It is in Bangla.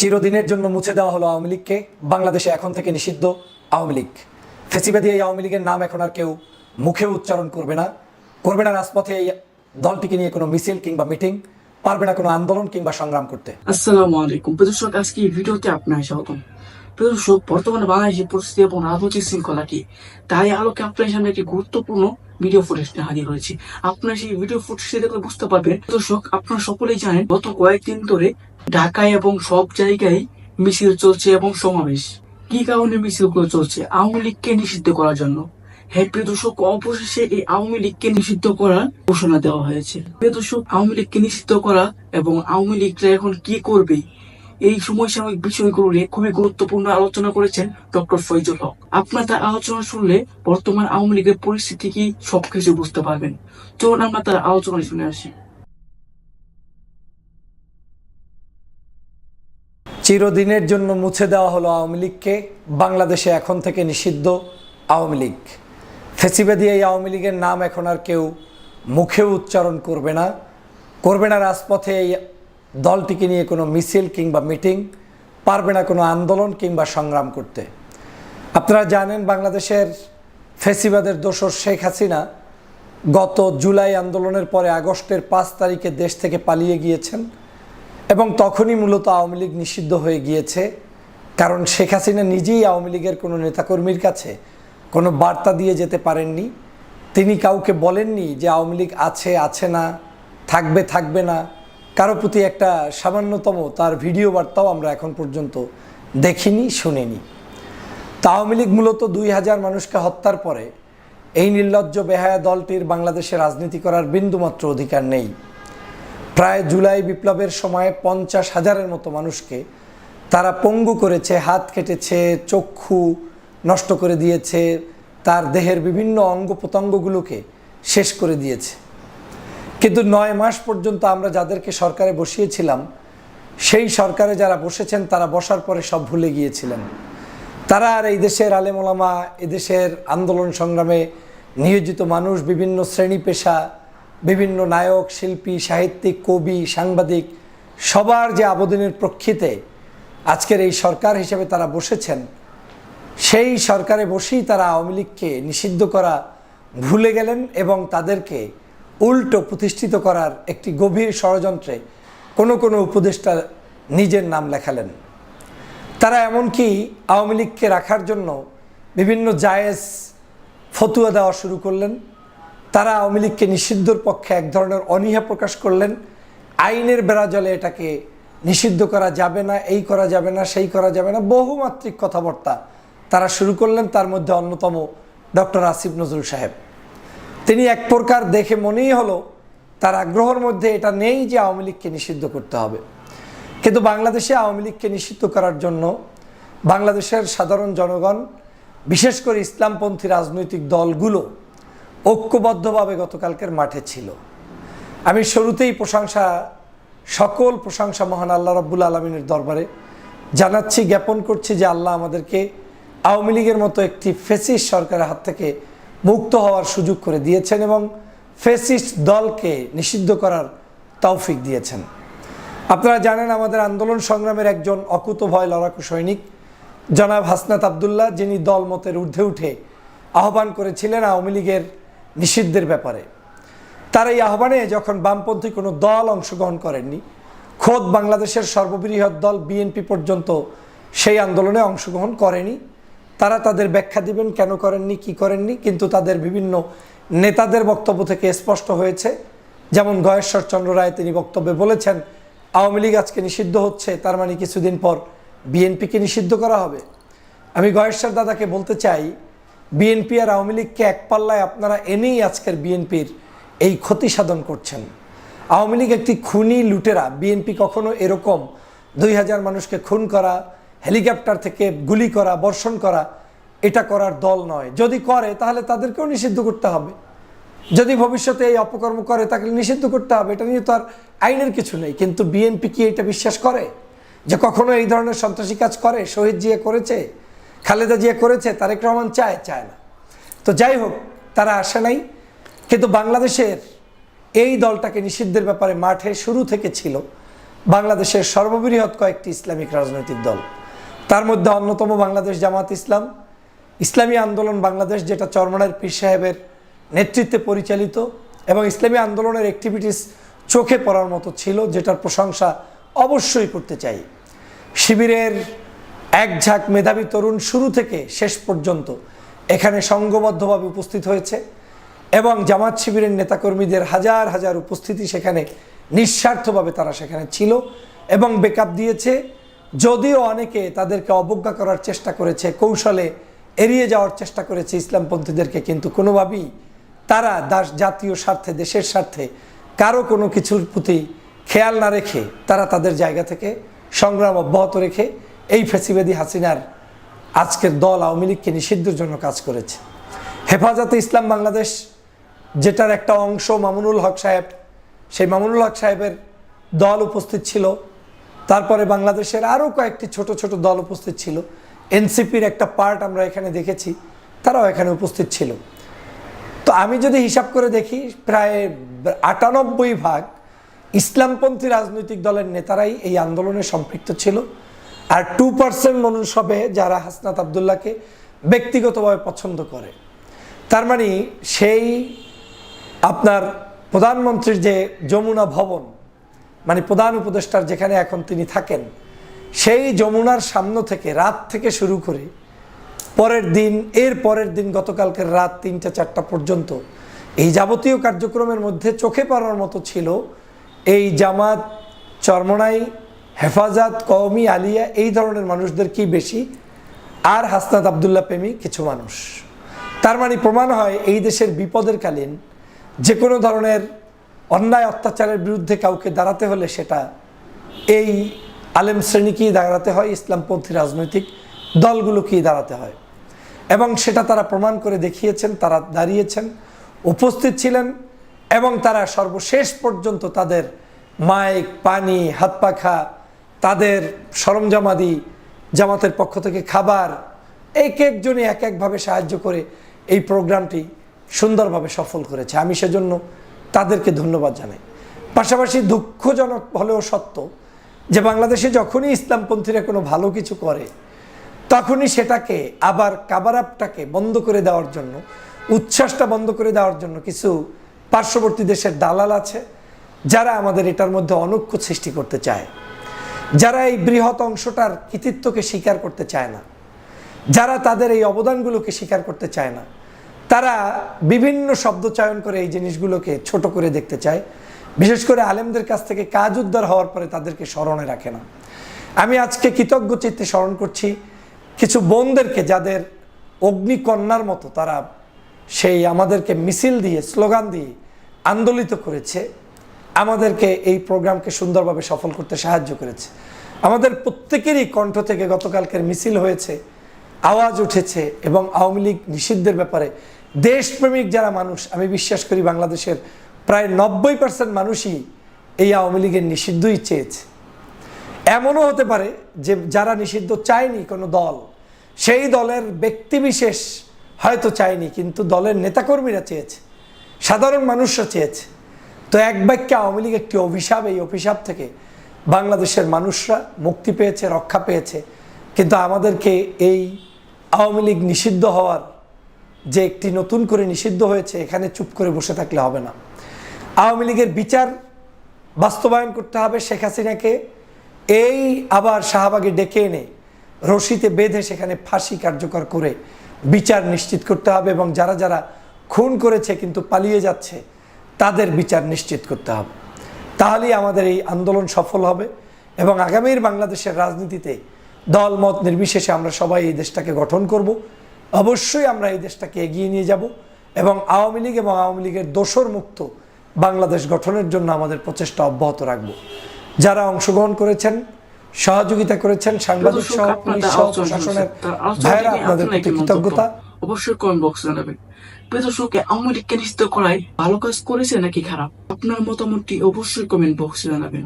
চিরদিনের জন্য মুছে দেওয়া হলো আওয়ামী লীগকে। বাংলাদেশে এখন থেকে নিষিদ্ধ আওয়ামী লীগ। ফেসিবাদী এই আওয়ামী লীগের নাম এখন আর কেউ মুখে উচ্চারণ করবে না। করবে না রাজপথে এই দলটিকে নিয়ে কোনো মিছিল কিংবা মিটিং। পারবে না কোনো আন্দোলন কিংবা সংগ্রাম করতে। আসসালামু আলাইকুম। প্রদর্শক আজকে এই ভিডিওতে আপনার স্বাগতম। প্রদর্শক বর্তমানে বাংলাদেশের পরিস্থিতি এবং রাজনৈতিক শৃঙ্খলাটি তাই আলোকে আপনার সামনে একটি গুরুত্বপূর্ণ ভিডিও ফুটেজ নিয়ে হাজির হয়েছে। আপনারা সেই ভিডিও ফুটেজটি দেখলে বুঝতে পারবেন দর্শক, আপনারা সকলেই জানেন, গত কয়েকদিন ধরে ঢাকায় এবং সব জায়গায় মিছিল চলছে এবং সমাবেশ। কি কারণে মিছিলগুলো চলছে? আওয়ামী লীগকে নিষিদ্ধ করার জন্য। হ্যাঁ প্রিয় দর্শক অবশেষে এই আওয়ামী লীগকে নিষিদ্ধ করার ঘোষণা দেওয়া হয়েছে। প্রিয় দর্শক আওয়ামী লীগকে নিষিদ্ধ করা এবং আওয়ামী লীগরা এখন কি করবে? এই সমসাময়িক বিষয়গুলো নিয়ে খুবই গুরুত্বপূর্ণ আলোচনা করেছেন ডক্টর ফৈজুল হক। আপনার তার আলোচনা শুনলে বর্তমান আওয়ামী লীগের পরিস্থিতি কি সবকিছু বুঝতে পারবেন। চলুন আমরা তার আলোচনা শুনে আসি। চিরদিনের জন্য মুছে দেওয়া হলো আওয়ামী লীগকে। বাংলাদেশে এখন থেকে নিষিদ্ধ আওয়ামী লীগ। ফেসিবাদী এই আওয়ামী লীগের নাম এখন আর কেউ মুখে উচ্চারণ করবে না। করবে না রাজপথে এই দলটিকে নিয়ে কোনো মিছিল কিংবা মিটিং, পারবে না কোনো আন্দোলন কিংবা সংগ্রাম করতে। আপনারা জানেন বাংলাদেশের ফেসিবাদের দোসর শেখ হাসিনা গত জুলাই আন্দোলনের পরে আগস্টের পাঁচ তারিখে দেশ থেকে পালিয়ে গিয়েছেন। এবং তখনই মূলত আওয়ামী লীগ নিষিদ্ধ হয়ে গিয়েছে। কারণ শেখ হাসিনা নিজেই আওয়ামী লীগের কোনো নেতাকর্মীর কাছে কোনো বার্তা দিয়ে যেতে পারেননি। তিনি কাউকে বলেননি যে আওয়ামী লীগ আছে আছে না, থাকবে থাকবে না। কারও প্রতি একটা সামান্যতম তার ভিডিও বার্তাও আমরা এখন পর্যন্ত দেখিনি, শুনিনি। তা আওয়ামী লীগ মূলত দুই হাজার মানুষকে হত্যার পরে এই নির্লজ্জ বেহায়া দলটির বাংলাদেশে রাজনীতি করার বিন্দুমাত্র অধিকার নেই। প্রায় জুলাই বিপ্লবের সময় পঞ্চাশ হাজারের মতো মানুষকে তারা পঙ্গু করেছে, হাত কেটেছে, চক্ষু নষ্ট করে দিয়েছে, তার দেহের বিভিন্ন অঙ্গ প্রত্যঙ্গগুলোকে শেষ করে দিয়েছে। কিন্তু নয় মাস পর্যন্ত আমরা যাদেরকে সরকারে বসিয়েছিলাম, সেই সরকারে যারা বসেছেন, তারা বসার পরে সব ভুলে গিয়েছিলেন। তারা আর এই দেশের আলেমোলামা এদেশের আন্দোলন সংগ্রামে নিয়োজিত মানুষ, বিভিন্ন শ্রেণি পেশা বিভিন্ন নায়ক, শিল্পী, সাহিত্যিক, কবি, সাংবাদিক, সবার যে আবেদনের প্রেক্ষিতে আজকের এই সরকার হিসেবে তারা বসেছেন, সেই সরকারে বসেই তারা আওয়ামী লীগকে নিষিদ্ধ করা ভুলে গেলেন এবং তাদেরকে উল্টো প্রতিষ্ঠিত করার একটি গভীর ষড়যন্ত্রে কোনো কোনো উপদেষ্টা নিজের নাম লেখালেন। তারা এমনকি আওয়ামী লীগকে রাখার জন্য বিভিন্ন জায়েজ ফতুয়া দেওয়া শুরু করলেন। তারা আওয়ামী লীগকে নিষিদ্ধর পক্ষে এক ধরনের অনীহা প্রকাশ করলেন। আইনের বেড়াজলে এটাকে নিষিদ্ধ করা যাবে না, এই করা যাবে না, সেই করা যাবে না, বহুমাত্রিক কথাবার্তা তারা শুরু করলেন তার মধ্যে অন্যতম ডক্টর আসিফ নজরুল সাহেব। তিনি এক প্রকার দেখে মনেই হলো তার আগ্রহের মধ্যে এটা নেই যে আওয়ামী লীগকে নিষিদ্ধ করতে হবে। কিন্তু বাংলাদেশে আওয়ামী লীগকে নিষিদ্ধ করার জন্য বাংলাদেশের সাধারণ জনগণ, বিশেষ করে ইসলামপন্থী রাজনৈতিক দলগুলো ঐক্যবদ্ধভাবে গতকালকের মাঠে ছিল। আমি শুরুতেই প্রশংসা, সকল প্রশংসা মহান আল্লাহ রব্বুল আলমিনের দরবারে জানাচ্ছি, জ্ঞাপন করছি যে আল্লাহ আমাদেরকে আওয়ামী লীগের মতো একটি ফেসিস সরকারের হাত থেকে মুক্ত হওয়ার সুযোগ করে দিয়েছেন এবং ফেসিস্ট দলকে নিষিদ্ধ করার তৌফিক দিয়েছেন। আপনারা জানেন, আমাদের আন্দোলন সংগ্রামের একজন অকুত ভয় লড়াকু সৈনিক, জনাব হাসনাত আবদুল্লাহ, যিনি দল মতের ঊর্ধ্বে উঠে আহ্বান করেছিলেন আওয়ামী লীগের নিষিদ্ধের ব্যাপারে। তার এই আহ্বানে যখন বামপন্থী কোনো দল অংশগ্রহণ করেননি, খোদ বাংলাদেশের সর্ববৃহৎ দল বিএনপি পর্যন্ত সেই আন্দোলনে অংশগ্রহণ করেনি। তারা তাদের ব্যাখ্যা দিবেন, কেন করেননি, কি করেননি, কিন্তু তাদের বিভিন্ন নেতাদের বক্তব্য থেকে স্পষ্ট হয়েছে। যেমন গয়েশ্বর চন্দ্র রায় তিনি বক্তব্যে বলেছেন, আওয়ামী লীগ আজকে নিষিদ্ধ হচ্ছে, তার মানে কিছুদিন পর বিএনপিকে নিষিদ্ধ করা হবে। আমি গয়েশ্বর দাদাকে বলতে চাই বিএনপি আর আওয়ামী লীগকে এক পাল্লায় আপনারা এনেই আজকের বিএনপির এই ক্ষতি সাধন করছেন। আওয়ামী লীগ একটি খুনি লুটেরা, বিএনপি কখনো এরকম দুই হাজার মানুষকে খুন করা, হেলিকপ্টার থেকে গুলি করা, বর্ষণ করা, এটা করার দল নয়। যদি করে, তাহলে তাদেরকেও নিষিদ্ধ করতে হবে। যদি ভবিষ্যতে এই অপকর্ম করে, তাকে নিষিদ্ধ করতে হবে, এটা নিয়ে তো আর আইনের কিছু নেই। কিন্তু বিএনপি কি এটা বিশ্বাস করে? যে কখনো এই ধরনের সন্ত্রাসী কাজ করে? শহীদ জিয়া করেছে? খালেদা জিয়া করেছে, তারেক রহমান চায় চায় না। তো যাই হোক, তারা আসে নাই। কিন্তু বাংলাদেশের এই দলটাকে নিষিদ্ধের ব্যাপারে মাঠে শুরু থেকে ছিল বাংলাদেশের সর্ববৃহৎ কয়েকটি ইসলামিক রাজনৈতিক দল। তার মধ্যে অন্যতম বাংলাদেশ জামাত ইসলাম। ইসলামী আন্দোলন বাংলাদেশ, যেটা চরমনার পীর সাহেবের নেতৃত্বে পরিচালিত এবং ইসলামী আন্দোলনের অ্যাক্টিভিটিস চোখে পড়ার মতো ছিল, যেটার প্রশংসা অবশ্যই করতে চাই। শিবিরের এক ঝাঁক মেধাবী তরুণ শুরু থেকে শেষ পর্যন্ত এখানে সংঘবদ্ধভাবে উপস্থিত হয়েছে এবং জামাত শিবিরের নেতাকর্মীদের হাজার হাজার উপস্থিতি সেখানে নিঃস্বার্থভাবে তারা সেখানে ছিল এবং বেকআপ দিয়েছে। যদিও অনেকে তাদেরকে অবজ্ঞা করার চেষ্টা করেছে, কৌশলে এড়িয়ে যাওয়ার চেষ্টা করেছে ইসলামপন্থীদেরকে, কিন্তু কোনোভাবেই তারা দাস জাতীয় স্বার্থে, দেশের স্বার্থে কারও কোনো কিছুর প্রতি খেয়াল না রেখে তারা তাদের জায়গা থেকে সংগ্রাম অব্যাহত রেখে এই ফেসিবেদি হাসিনার আজকের দল আওয়ামী লীগকে নিষিদ্ধের জন্য কাজ করেছে। হেফাজতে ইসলাম বাংলাদেশ, যেটার একটা অংশ মামুনুল হক সাহেব, সেই মামুনুল হক সাহেবের দল উপস্থিত ছিল। তারপরে বাংলাদেশের আরও কয়েকটি ছোট ছোট দল উপস্থিত ছিল। এনসিপির একটা পার্ট আমরা এখানে দেখেছি, তারাও এখানে উপস্থিত ছিল। তো আমি যদি হিসাব করে দেখি, প্রায় আটানব্বই ভাগ ইসলামপন্থী রাজনৈতিক দলের নেতারাই এই আন্দোলনে সম্পৃক্ত ছিল। আর টু পার্সেন্ট মানুষ হবে যারা হাসনাত আবদুল্লাহকে ব্যক্তিগতভাবে পছন্দ করে। তার মানে সেই আপনার প্রধানমন্ত্রীর যে যমুনা ভবন মানে প্রধান উপদেষ্টার যেখানে এখন তিনি থাকেন, সেই যমুনার সামনে থেকে রাত থেকে শুরু করে পরের দিন, এর পরের দিন গতকালকের রাত তিনটা চারটা পর্যন্ত এই যাবতীয় কার্যক্রমের মধ্যে চোখে পড়ার মতো ছিল এই জামাত চরমনাই হেফাজত কওমি আলিয়া, এই ধরনের মানুষদের কি বেশি? আর হাসনাত আবদুল্লাহ প্রেমী কিছু মানুষ। তার মানে প্রমাণ হয় এই দেশের বিপদের কালীন যে কোনো ধরনের অন্যায় অত্যাচারের বিরুদ্ধে কাউকে দাঁড়াতে হলে সেটা এই আলেম শ্রেণীকেই দাঁড়াতে হয়, ইসলামপন্থী রাজনৈতিক দলগুলোকেই দাঁড়াতে হয়? এবং সেটা তারা প্রমাণ করে দেখিয়েছেন, তারা দাঁড়িয়েছেন, উপস্থিত ছিলেন এবং তারা সর্বশেষ পর্যন্ত তাদের মাইক, পানি হাত পাখা তাদের সরঞ্জামাদি জামাতের পক্ষ থেকে খাবার, এক একজনই এক একভাবে সাহায্য করে এই প্রোগ্রামটি সুন্দরভাবে সফল করেছে। আমি সেজন্য তাদেরকে ধন্যবাদ জানাই। পাশাপাশি দুঃখজনক হলেও সত্য যে বাংলাদেশে যখনই ইসলামপন্থীরা কোনো ভালো কিছু করে, তখনই সেটাকে আবার কাবার আপটাকে বন্ধ করে দেওয়ার জন্য, উচ্ছ্বাসটা বন্ধ করে দেওয়ার জন্য কিছু পার্শ্ববর্তী দেশের দালাল আছে, যারা আমাদের এটার মধ্যে অনৈক্য সৃষ্টি করতে চায়। যারা এই বৃহৎ অংশটার কৃতিত্বকে স্বীকার করতে চায় না, যারা তাদের এই অবদানগুলোকে স্বীকার করতে চায় না, তারা বিভিন্ন শব্দ চয়ন করে এই জিনিসগুলোকে ছোট করে দেখতে চায়। বিশেষ করে আলেমদের কাছ থেকে কাজ উদ্ধার হওয়ার পরে তাদেরকে স্মরণে রাখে না। আমি আজকে কৃতজ্ঞ চিত্তে স্মরণ করছি কিছু বোনদেরকে যাদের অগ্নিকন্যার মতো তারা সেই আমাদেরকে মিছিল দিয়ে, স্লোগান দিয়ে আন্দোলিত করেছে। আমাদেরকে এই প্রোগ্রামকে সুন্দরভাবে সফল করতে সাহায্য করেছে। আমাদের প্রত্যেকেরই কণ্ঠ থেকে গতকালকের মিছিল হয়েছে, আওয়াজ উঠেছে এবং আওয়ামী লীগ নিষিদ্ধের ব্যাপারে দেশপ্রেমিক যারা মানুষ, আমি বিশ্বাস করি বাংলাদেশের প্রায় নব্বই পার্সেন্ট মানুষই এই আওয়ামী লীগের নিষিদ্ধই চেয়েছে। এমনও হতে পারে যে যারা নিষিদ্ধ চায়নি কোনো দল, সেই দলের ব্যক্তিবিশেষ হয়তো চায়নি, কিন্তু দলের নেতাকর্মীরা চেয়েছে, সাধারণ মানুষরা চেয়েছে। তো এক বাক্যে আওয়ামী লীগ একটি অভিশাপ এই অভিশাপ থেকে? বাংলাদেশের মানুষরা মুক্তি পেয়েছে, রক্ষা পেয়েছে, কিন্তু আমাদেরকে এই আওয়ামী লীগ নিষিদ্ধ হওয়ার যে একটি নতুন করে নিষিদ্ধ হয়েছে, এখানে চুপ করে বসে থাকলে হবে না। আওয়ামী লীগের বিচার বাস্তবায়ন করতে হবে শেখ হাসিনাকে। এই আবার শাহবাগে ডেকে এনে রশিতে বেঁধে সেখানে ফাঁসি কার্যকর করে বিচার নিশ্চিত করতে হবে এবং যারা যারা খুন করেছে কিন্তু পালিয়ে যাচ্ছে তাদের বিচার নিশ্চিত করতে হবে। তাহলেই আমাদের এই আন্দোলন সফল হবে এবং আগামীর বাংলাদেশের রাজনীতিতে দল মত নির্বিশেষে আমরা সবাই এই দেশটাকে গঠন করব। অবশ্যই আমরা এই দেশটাকে এগিয়ে নিয়ে যাব এবং আওয়ামী লীগ এবং আওয়ামী লীগের দোষর মুক্ত বাংলাদেশ গঠনের জন্য আমাদের প্রচেষ্টা অব্যাহত রাখব। যারা অংশগ্রহণ করেছেন সহযোগিতা করেছেন সাংবাদিক সহ পুলিশ সহ প্রশাসনের ভাইয়েরা আপনাদের প্রতি কৃতজ্ঞতা। অবশ্যই কমেন্ট বক্সে জানাবেন। প্রিয় দর্শক আওয়ামী লীগকে নিষিদ্ধ করায় ভালো কাজ করেছে নাকি খারাপ? আপনার মতামতটি অবশ্যই কমেন্ট বক্সে জানাবেন।